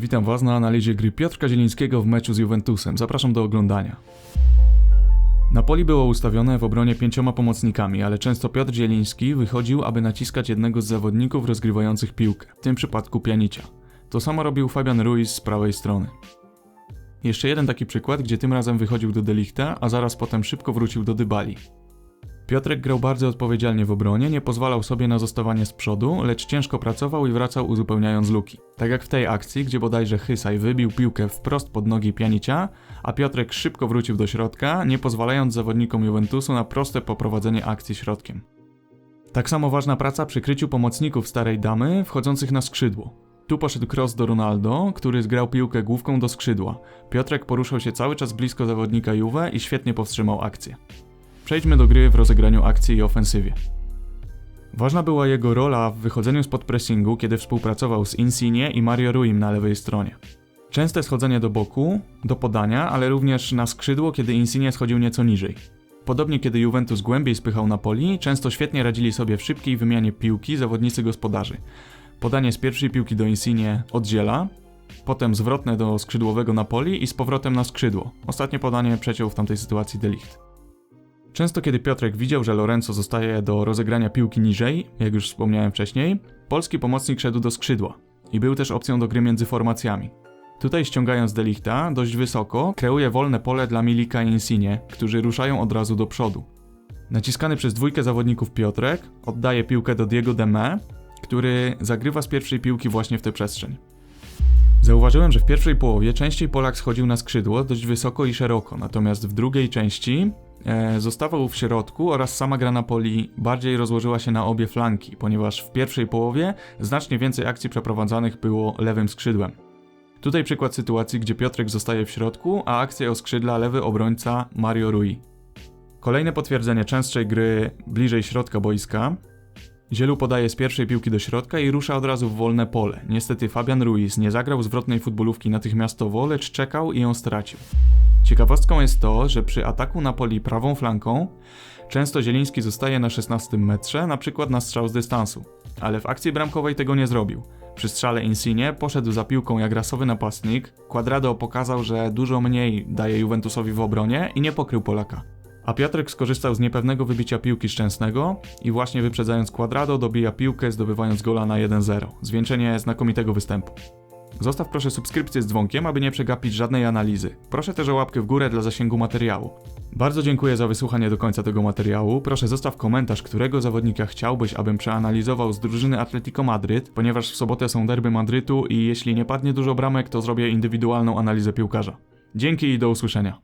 Witam Was na analizie gry Piotrka Zielińskiego w meczu z Juventusem. Zapraszam do oglądania. Napoli było ustawione w obronie pięcioma pomocnikami, ale często Piotr Zieliński wychodził, aby naciskać jednego z zawodników rozgrywających piłkę, w tym przypadku Pianicia. To samo robił Fabian Ruiz z prawej strony. Jeszcze jeden taki przykład, gdzie tym razem wychodził do Delichta, a zaraz potem szybko wrócił do Dybali. Piotrek grał bardzo odpowiedzialnie w obronie, nie pozwalał sobie na zostawanie z przodu, lecz ciężko pracował i wracał uzupełniając luki. Tak jak w tej akcji, gdzie bodajże Hysaj wybił piłkę wprost pod nogi Pianicia, a Piotrek szybko wrócił do środka, nie pozwalając zawodnikom Juventusu na proste poprowadzenie akcji środkiem. Tak samo ważna praca przy kryciu pomocników starej damy wchodzących na skrzydło. Tu poszedł cross do Ronaldo, który zgrał piłkę główką do skrzydła. Piotrek poruszał się cały czas blisko zawodnika Juve i świetnie powstrzymał akcję. Przejdźmy do gry w rozegraniu akcji i ofensywie. Ważna była jego rola w wychodzeniu spod pressingu, kiedy współpracował z Insigne i Mario Ruim na lewej stronie. Częste schodzenie do boku, do podania, ale również na skrzydło, kiedy Insigne schodził nieco niżej. Podobnie kiedy Juventus głębiej spychał Napoli, często świetnie radzili sobie w szybkiej wymianie piłki zawodnicy gospodarzy. Podanie z pierwszej piłki do Insigne oddziela, potem zwrotne do skrzydłowego Napoli i z powrotem na skrzydło. Ostatnie podanie przeciął w tamtej sytuacji Delicht. Często kiedy Piotrek widział, że Lorenzo zostaje do rozegrania piłki niżej, jak już wspomniałem wcześniej, polski pomocnik szedł do skrzydła i był też opcją do gry między formacjami. Tutaj ściągając Delichta dość wysoko, kreuje wolne pole dla Milika i Insigne, którzy ruszają od razu do przodu. Naciskany przez dwójkę zawodników Piotrek oddaje piłkę do Diego Deme, który zagrywa z pierwszej piłki właśnie w tę przestrzeń. Zauważyłem, że w pierwszej połowie częściej Polak schodził na skrzydło dość wysoko i szeroko, natomiast w drugiej części e, zostawał w środku oraz sama gra Napoli bardziej rozłożyła się na obie flanki, ponieważ w pierwszej połowie znacznie więcej akcji przeprowadzanych było lewym skrzydłem. Tutaj przykład sytuacji, gdzie Piotrek zostaje w środku, a akcję oskrzydla lewy obrońca Mario Rui. Kolejne potwierdzenie częstszej gry bliżej środka boiska. Zielu podaje z pierwszej piłki do środka i rusza od razu w wolne pole. Niestety Fabian Ruiz nie zagrał zwrotnej futbolówki natychmiastowo, lecz czekał i ją stracił. Ciekawostką jest to, że przy ataku Napoli prawą flanką często Zieliński zostaje na 16 metrze, na przykład na strzał z dystansu, ale w akcji bramkowej tego nie zrobił. Przy strzale Insigne poszedł za piłką jak rasowy napastnik, Quadrado pokazał, że dużo mniej daje Juventusowi w obronie i nie pokrył Polaka. A Piotrek skorzystał z niepewnego wybicia piłki Szczęsnego i właśnie wyprzedzając Quadrado dobija piłkę zdobywając gola na 1-0. Zwieńczenie znakomitego występu. Zostaw proszę subskrypcję z dzwonkiem, aby nie przegapić żadnej analizy. Proszę też o łapkę w górę dla zasięgu materiału. Bardzo dziękuję za wysłuchanie do końca tego materiału. Proszę zostaw komentarz, którego zawodnika chciałbyś, abym przeanalizował z drużyny Atletico Madryt, ponieważ w sobotę są derby Madrytu i jeśli nie padnie dużo bramek, to zrobię indywidualną analizę piłkarza. Dzięki i do usłyszenia.